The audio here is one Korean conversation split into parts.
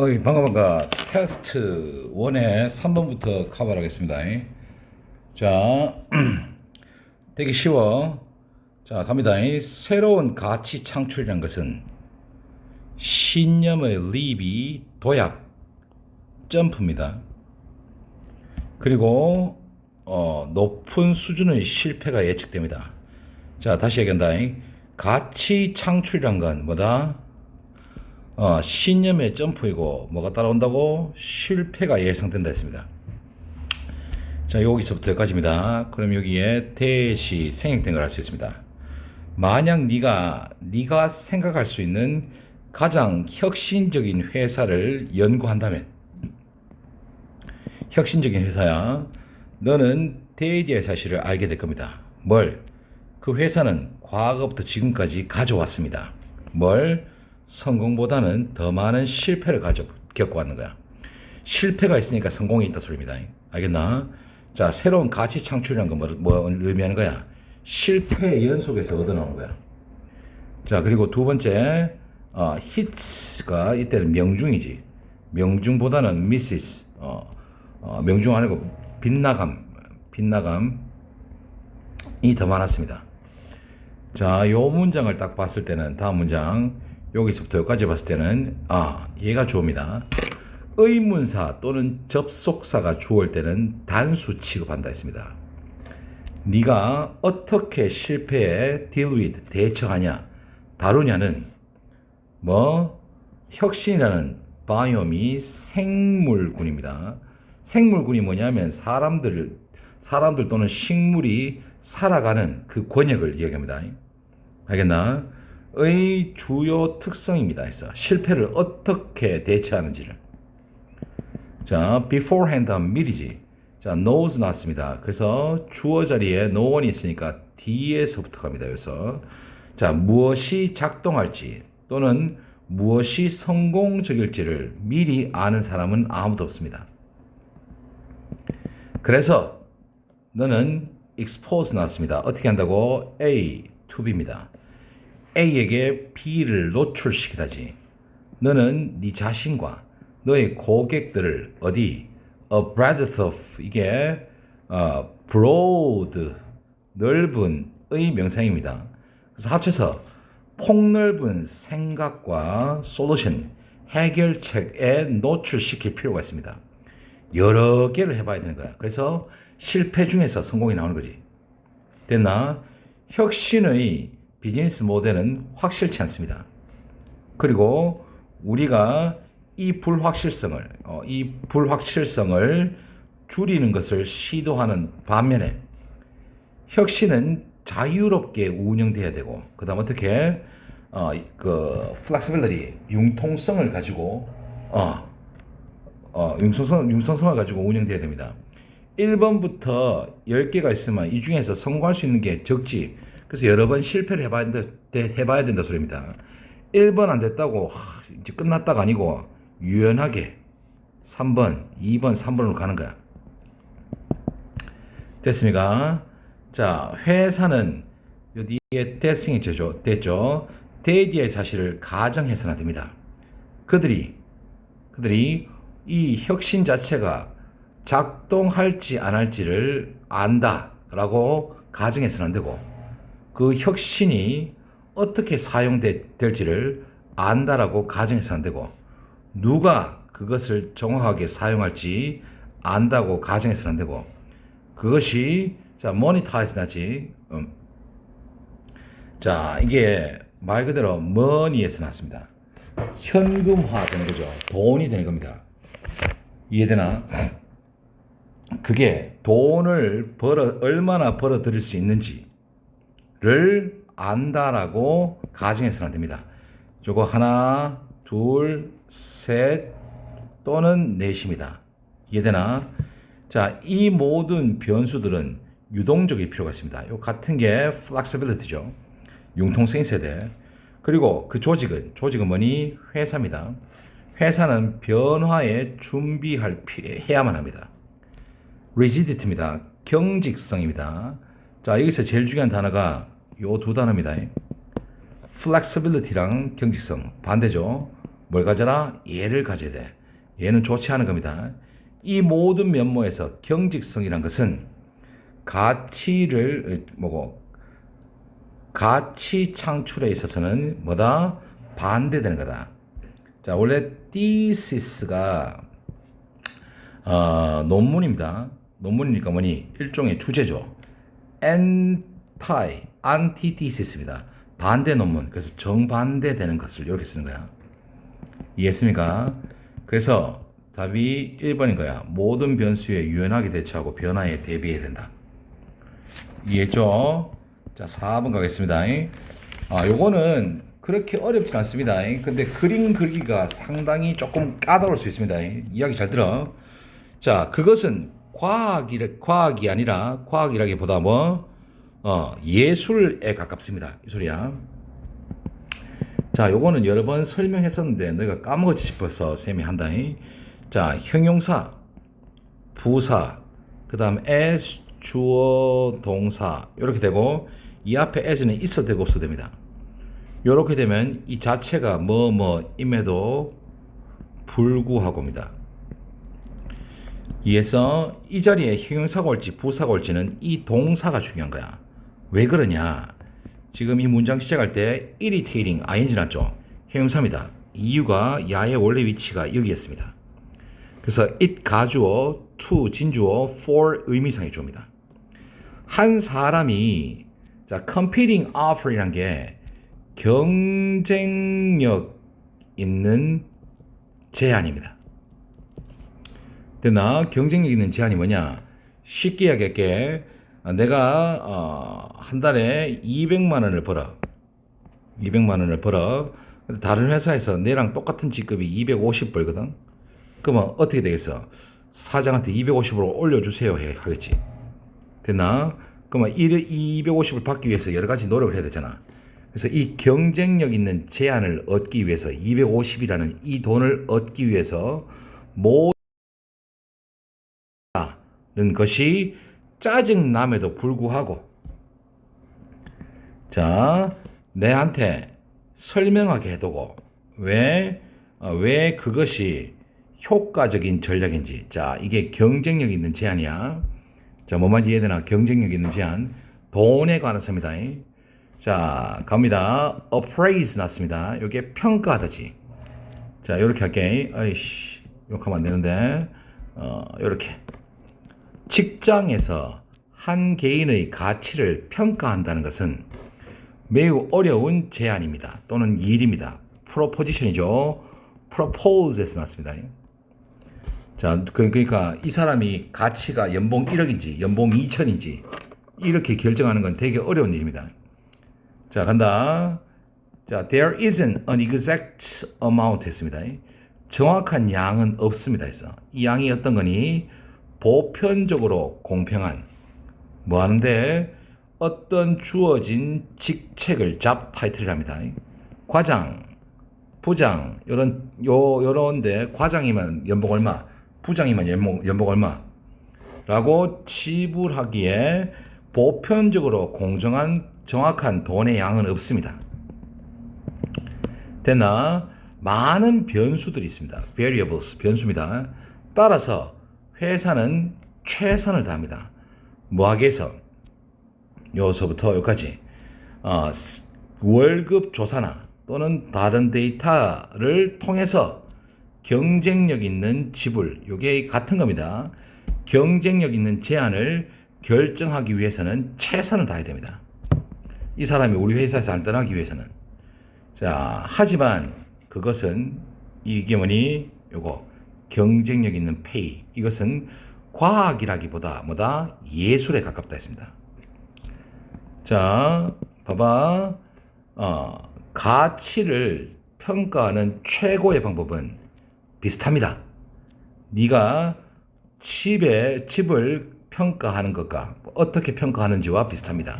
어이 반가 반가 테스트 1의 3번부터 커버를 하겠습니다. 자 되게 쉬워. 자 갑니다. 새로운 가치 창출이란 것은 신념의 립이 도약 점프입니다. 그리고 어, 높은 수준의 실패가 예측됩니다. 자 다시 얘기한다. 가치 창출이란 건 뭐다 어, 신념의 점프이고 뭐가 따라온다고 실패가 예상된다 했습니다. 자 여기서부터 여기까지입니다. 그럼 여기에 대시 생략된 걸 알 수 있습니다. 만약 네가 네가 생각할 수 있는 가장 혁신적인 회사를 연구한다면 혁신적인 회사야 너는 대디의 사실을 알게 될 겁니다. 뭘? 그 회사는 과거부터 지금까지 가져왔습니다. 뭘? 성공보다는 더 많은 실패를 가져 겪어왔는 거야. 실패가 있으니까 성공이 있다 소리입니다. 알겠나? 자, 새로운 가치 창출이라는 건 뭐, 뭐 의미하는 거야? 실패 연속에서 얻어나오는 거야. 자, 그리고 두 번째, 어, 히트가 이때는 명중이지. 명중보다는 미시스, 어, 어, 명중 아니고 빗나감, 빗나감이 더 많았습니다. 자, 요 문장을 딱 봤을 때는 다음 문장 여기서부터 여기까지 봤을 때는 아 얘가 주어입니다. 의문사 또는 접속사가 주어일 때는 단수 취급한다 했습니다. 네가 어떻게 실패에 deal with 대처하냐 다루냐는 뭐 혁신이라는 바이옴이 생물군입니다. 생물군이 뭐냐면 사람들 사람들 또는 식물이 살아가는 그 권역을 이야기합니다. 알겠나? 의 주요 특성입니다. 해서 실패를 어떻게 대처하는지를. 자, beforehand 하면 미리지. 자, knows 나왔습니다. 그래서 주어 자리에 no one이 있으니까 뒤에서부터 갑니다. 그래서 자, 무엇이 작동할지 또는 무엇이 성공적일지를 미리 아는 사람은 아무도 없습니다. 그래서 너는 expose 나왔습니다. 어떻게 한다고? A, to B입니다. A에게 B를 노출시키다지. 너는 네 자신과 너의 고객들을 어디 a breadth of 이게 어, broad 넓은의 명상입니다. 그래서 합쳐서 폭넓은 생각과 솔루션 해결책에 노출시킬 필요가 있습니다. 여러 개를 해봐야 되는 거야. 그래서 실패 중에서 성공이 나오는 거지. 됐나? 혁신의 비즈니스 모델은 확실치 않습니다. 그리고 우리가 이 불확실성을 어, 이 불확실성을 줄이는 것을 시도하는 반면에 혁신은 자유롭게 운영돼야 되고 그 다음 어떻게 어, 그 flexibility 융통성을 가지고 어, 어, 융통성 융통성을 가지고 운영돼야 됩니다. 1번부터 10개가 있으면 이 중에서 성공할 수 있는 게 적지 그래서 여러 번 실패를 해봐야 된다, 해봐야 된다 소리입니다. 1번 안 됐다고 하, 이제 끝났다가 아니고 유연하게 3번, 2번, 3번으로 가는 거야. 됐습니까? 자, 회사는 여기에 대승이 되죠. 됐죠. 대디의 사실을 가정해서는 안 됩니다. 그들이 그들이 이 혁신 자체가 작동할지 안 할지를 안다라고 가정해서는 안 되고 그 혁신이 어떻게 사용될지를 안다라고 가정해서 안 되고 누가 그것을 정확하게 사용할지 안다고 가정해서는 안 되고 그것이 자 모니타이즈 나지 음. 자 이게 말 그대로 머니에서 났습니다. 현금화 되는 거죠. 돈이 되는 겁니다. 이해되나? 그게 돈을 벌어 얼마나 벌어 들일 수 있는지 를 안다라고 가정해서는 안 됩니다. 저거 하나, 둘, 셋 또는 넷입니다. 이해되나? 자, 이 모든 변수들은 유동적일 필요가 있습니다. 요 같은 게 flexibility죠. 융통성 세대. 그리고 그 조직은 조직은 뭐니? 회사입니다. 회사는 변화에 준비할 해야만 합니다. rigidity입니다. 경직성입니다. 자, 여기서 제일 중요한 단어가 요 두 단어입니다. flexibility랑 경직성 반대죠. 뭘 가져라? 얘를 가져야 돼. 얘는 좋지 않은 겁니다. 이 모든 면모에서 경직성이란 것은 가치를 뭐고 가치 창출에 있어서는 뭐다 반대되는 거다. 자 원래 thesis가 어, 논문입니다. 논문이니까 뭐니 일종의 주제죠. Anti, antithesis,입니다. 반대 논문. 그래서 정반대 되는 것을 이렇게 쓰는 거야. 이해했습니까? 그래서 답이 1번인 거야. 모든 변수에 유연하게 대처하고 변화에 대비해야 된다. 이해했죠? 자, 4번 가겠습니다. 아, 요거는 그렇게 어렵진 않습니다. 근데 그림 그리기가 상당히 조금 까다로울 수 있습니다. 이야기 잘 들어. 자, 그것은 과학이, 과학이 아니라 과학이라기보다 뭐, 어, 예술에 가깝습니다. 이 소리야. 자, 요거는 여러 번 설명했었는데 내가 까먹었지 싶어서 쌤이 한다. 자, 형용사, 부사, 그 다음 as, 주어, 동사 이렇게 되고 이 앞에 as는 있어도 되고 없어도 됩니다. 이렇게 되면 이 자체가 뭐 뭐임에도 불구하고입니다. 이에서 이 자리에 형용사가 올지 부사가 올지는 이 동사가 중요한 거야. 왜 그러냐? 지금 이 문장 시작할 때 irritating ing 났죠? 형용사입니다. 이유가 야의 원래 위치가 여기였습니다. 그래서 it 가주어, to 진주어, for 의미상의 주어입니다. 한 사람이 자 competing offer이란 게 경쟁력 있는 제안입니다. 됐나? 경쟁력 있는 제안이 뭐냐? 쉽게 이야기할게. 내가 어, 한 달에 200만 원을 벌어. 200만 원을 벌어. 근데 다른 회사에서 내랑 똑같은 직급이 250 벌거든. 그러면 어떻게 되겠어? 사장한테 250으로 올려주세요 하겠지. 됐나? 그러면 이 250을 받기 위해서 여러 가지 노력을 해야 되잖아. 그래서 이 경쟁력 있는 제안을 얻기 위해서 250이라는 이 돈을 얻기 위해서 모든 것이 짜증남에도 불구하고 자 내한테 설명하게 해두고 왜, 어, 왜 그것이 효과적인 전략인지 자 이게 경쟁력 있는 제안이야. 자 뭐만지 이해되나? 경쟁력 있는 제안. 돈에 관해서입니다. 자 갑니다. Appraise 났습니다. 이게 평가하다지 자 이렇게 할게. 아이씨 욕하면 안 되는데. 어 이렇게 직장에서 한 개인의 가치를 평가한다는 것은 매우 어려운 제안입니다. 또는 일입니다. 프로포지션이죠. propose에서 났습니다. 자, 그, 그러니까 이 사람이 가치가 연봉 1억인지 연봉 2천인지 이렇게 결정하는 건 되게 어려운 일입니다. 자, 간다. 자, there isn't an exact amount 했습니다. 정확한 양은 없습니다. 했어. 이 양이 어떤 거니? 보편적으로 공평한 뭐 하는데 어떤 주어진 직책을 잡 타이틀이랍니다. 과장, 부장 요런 요 요런데 과장이면 연봉 얼마, 부장이면 연봉 연봉 얼마라고 지불하기에 보편적으로 공정한 정확한 돈의 양은 없습니다. 되나 많은 변수들이 있습니다. variables 변수입니다. 따라서 회사는 최선을 다합니다. 뭐하기 위해서 요서부터 여기까지 어, 월급 조사나 또는 다른 데이터를 통해서 경쟁력 있는 지불 요게 같은 겁니다. 경쟁력 있는 제안을 결정하기 위해서는 최선을 다해야 됩니다. 이 사람이 우리 회사에서 안 떠나기 위해서는 자 하지만 그것은 이게 뭐니 요거 경쟁력 있는 페이 이것은 과학이라기보다 뭐다 예술에 가깝다 했습니다. 자, 봐봐. 어, 가치를 평가하는 최고의 방법은 비슷합니다. 네가 집에 집을 평가하는 것과 어떻게 평가하는지와 비슷합니다.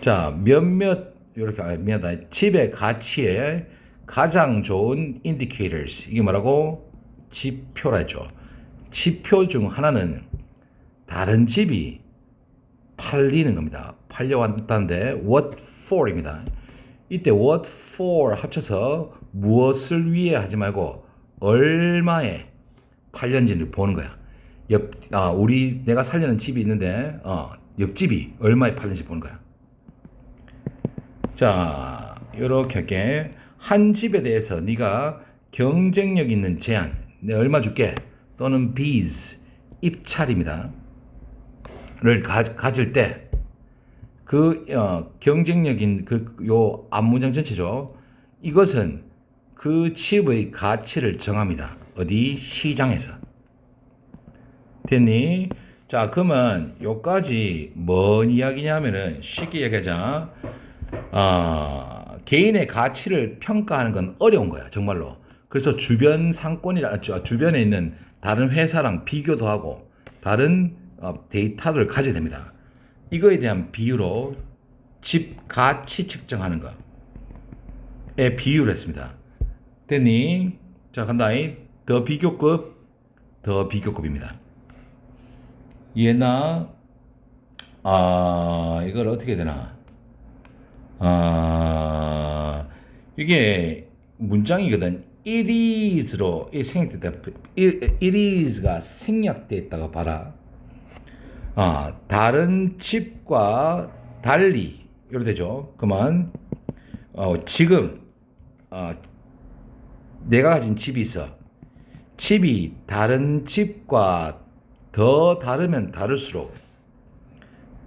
자, 몇몇 이렇게 아, 미안하다. 집의 가치에 가장 좋은 indicators 이게 뭐라고 지표라죠. 지표 중 하나는 다른 집이 팔리는 겁니다. 팔려왔다는데 what for입니다. 이때 what for 합쳐서 무엇을 위해 하지 말고 얼마에 팔렸는지를 보는 거야. 옆, 아, 우리 내가 살려는 집이 있는데, 어, 옆집이 얼마에 팔렸는지 보는 거야. 자, 요렇게 할게. 한 집에 대해서 네가 경쟁력 있는 제한, 내 얼마 줄게. 또는 bees, 입찰입니다. 를 가, 가질 때, 그, 어, 경쟁력인 그, 요 앞문장 전체죠. 이것은 그 집의 가치를 정합니다. 어디? 시장에서. 됐니? 자, 그러면 요까지 뭔 이야기냐면은 쉽게 얘기하자. 아, 개인의 가치를 평가하는 건 어려운 거야, 정말로. 그래서 주변 상권이라, 주- 주변에 있는 다른 회사랑 비교도 하고, 다른 어, 데이터를 가져야 됩니다. 이거에 대한 비유로 집 가치 측정하는 거에 비유를 했습니다. 됐니? 자, 간다. 더 비교급, 더 비교급입니다. 얘나, 아, 이걸 어떻게 되나? 아, 이게 문장이거든. it is로 이 생략됐다. it is가 생략됐다가 봐라. 아, 다른 집과 달리 이렇게 되죠. 그만 어, 지금 어, 내가 가진 집이 있어. 집이 다른 집과 더 다르면 다를수록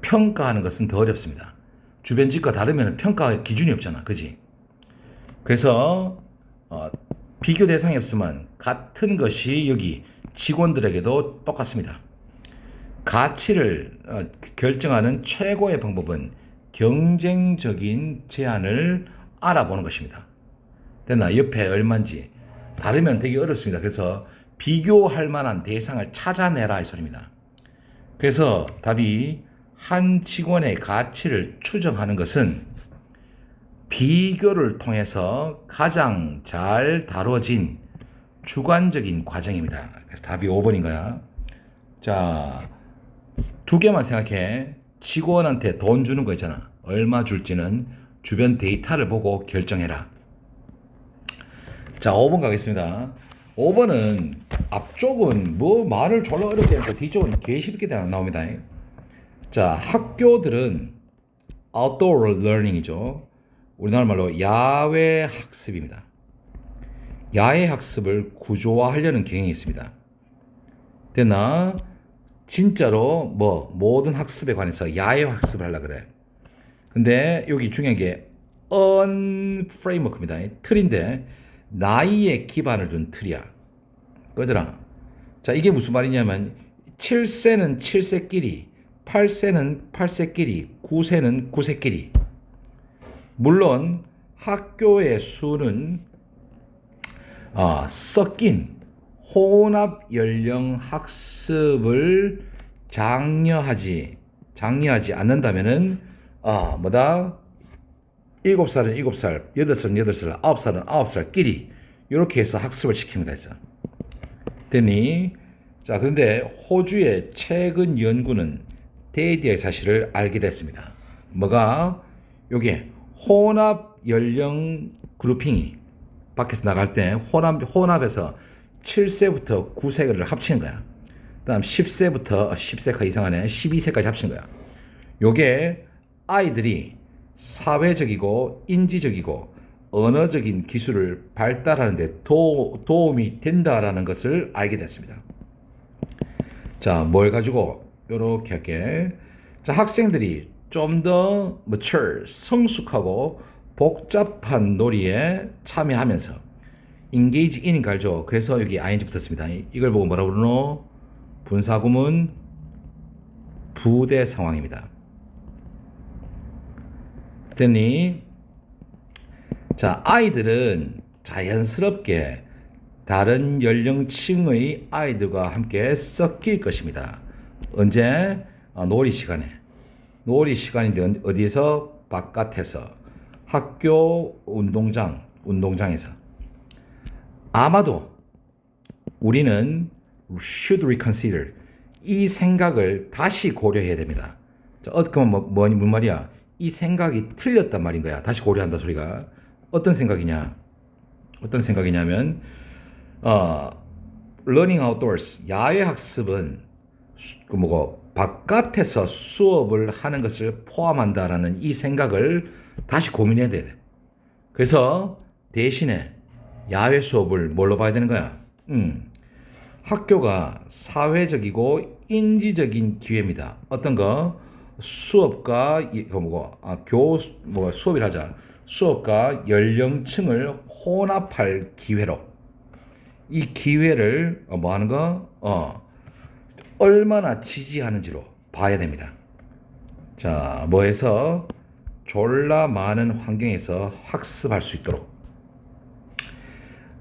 평가하는 것은 더 어렵습니다. 주변 집과 다르면 평가 기준이 없잖아. 그지? 그래서 어, 비교 대상이 없으면 같은 것이 여기 직원들에게도 똑같습니다. 가치를 어, 결정하는 최고의 방법은 경쟁적인 제한을 알아보는 것입니다. 됐나? 옆에 얼마인지 다르면 되게 어렵습니다. 그래서 비교할 만한 대상을 찾아내라 이 소리입니다. 그래서 답이 한 직원의 가치를 추정하는 것은 비교를 통해서 가장 잘 다뤄진 주관적인 과정입니다. 그래서 답이 5번인 거야. 자, 두 개만 생각해. 직원한테 돈 주는 거 있잖아. 얼마 줄지는 주변 데이터를 보고 결정해라. 자, 5번 가겠습니다. 5번은 앞쪽은 뭐 말을 졸라 어렵게 하니까 뒤쪽은 개쉽게 나옵니다. 자, 학교들은 outdoor learning이죠. 우리나라 말로 야외 학습입니다. 야외 학습을 구조화하려는 경향이 있습니다. 됐나? 진짜로 뭐 모든 학습에 관해서 야외 학습을 하려 그래. 근데 여기 중요한 게 on framework입니다. 틀인데 나이에 기반을 둔 틀이야. 꺼져라. 자, 이게 무슨 말이냐면 7세는 7세끼리, 8세는 8세끼리, 9세는 9세끼리. 물론 학교의 수는 아, 섞인 혼합 연령 학습을 장려하지 장려하지 않는다면은 아 뭐다 일곱 살은 일곱 살, 여덟 살은 여덟 살, 아홉 살은 아홉 살끼리 이렇게 해서 학습을 시킵니다. 했어. 됐니? 자, 그런데 호주의 최근 연구는 데이디의 사실을 알게 됐습니다. 뭐가? 요게 혼합 연령 그룹핑이 밖에서 나갈 때 혼합, 혼합에서 7세부터 9세를 합치는 거야. 그 다음 10세부터, 10세가 이상하네. 12세까지 합치는 거야. 요게 아이들이 사회적이고 인지적이고 언어적인 기술을 발달하는 데 도, 도움이 된다라는 것을 알게 됐습니다. 자, 뭘 가지고 요렇게 할게. 자, 학생들이 좀 더 mature, 성숙하고 복잡한 놀이에 참여하면서 engage in 갈죠. 그래서 여기 ing 붙었습니다. 이걸 보고 뭐라 그러노? 분사구문 부대 상황입니다. 됐니? 자, 아이들은 자연스럽게 다른 연령층의 아이들과 함께 섞일 것입니다. 언제? 어, 놀이 시간에. 놀이 시간인데 언- 어디에서? 바깥에서. 학교 운동장, 운동장에서. 아마도 우리는 should reconsider 이 생각을 다시 고려해야 됩니다. 자, 어, 그럼 뭐, 뭐, 뭔 말이야? 이 생각이 틀렸단 말인 거야. 다시 고려한다 소리가. 어떤 생각이냐? 어떤 생각이냐면 어 learning outdoors 야외 학습은 수- 그 뭐고 바깥에서 수업을 하는 것을 포함한다라는 이 생각을 다시 고민해야 돼. 그래서 대신에 야외 수업을 뭘로 봐야 되는 거야? 음. 학교가 사회적이고 인지적인 기회입니다. 어떤 거 수업과 이- 그 뭐고 아, 교뭐 수업을 하자. 수업과 연령층을 혼합할 기회로 이 기회를 어, 뭐 하는 거? 어. 얼마나 지지하는지로 봐야 됩니다. 자, 뭐 해서 졸라 많은 환경에서 학습할 수 있도록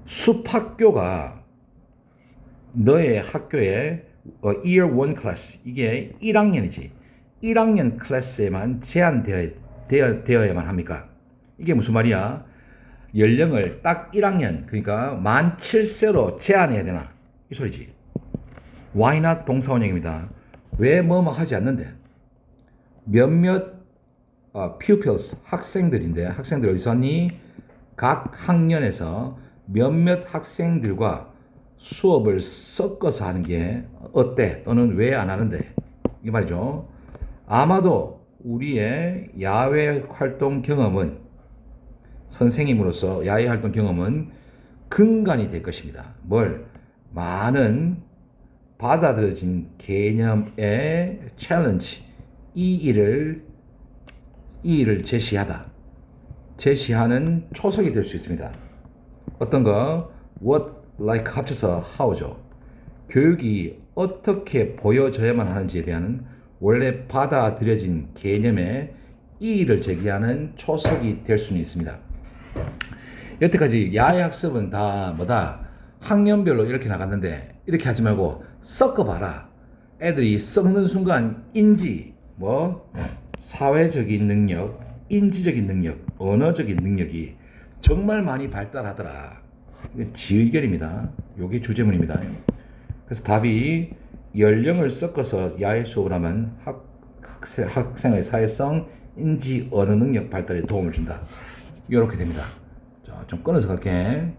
숲학교가 너의 학교에 어, Year 1 클래스 이게 1학년이지 1학년 클래스에만 제한되어 되어, 합니까? 이게 무슨 말이야? 연령을 딱 1학년 그러니까 만 7세로 제한해야 되나? 이 소리지. Why not 동사원형입니다. 왜 뭐뭐 하지 않는데? 몇몇 어, pupils 학생들인데 학생들 어디서 왔니? 각 학년에서 몇몇 학생들과 수업을 섞어서 하는 게 어때? 또는 왜 안 하는데? 이 말이죠. 아마도 우리의 야외 활동 경험은 선생님으로서 야외 활동 경험은 근간이 될 것입니다. 뭘? 많은 받아들여진 개념의 챌린지 이 일을 이 일을 제시하다. 제시하는 초석이 될 수 있습니다. 어떤 거 what like 합쳐서 how죠. 교육이 어떻게 보여져야만 하는지에 대한 원래 받아들여진 개념의 이의를 제기하는 초석이 될 수는 있습니다. 여태까지 야외 학습은 다 뭐다 학년별로 이렇게 나갔는데 이렇게 하지 말고 섞어봐라. 애들이 섞는 순간 인지 뭐 사회적인 능력, 인지적인 능력, 언어적인 능력이 정말 많이 발달하더라. 지의결입니다. 요게 주제문입니다. 그래서 답이 연령을 섞어서 야외 수업을 하면 학, 학생, 학생의 사회성, 인지, 언어 능력 발달에 도움을 준다. 이렇게 됩니다. 자, 좀 끊어서 갈게.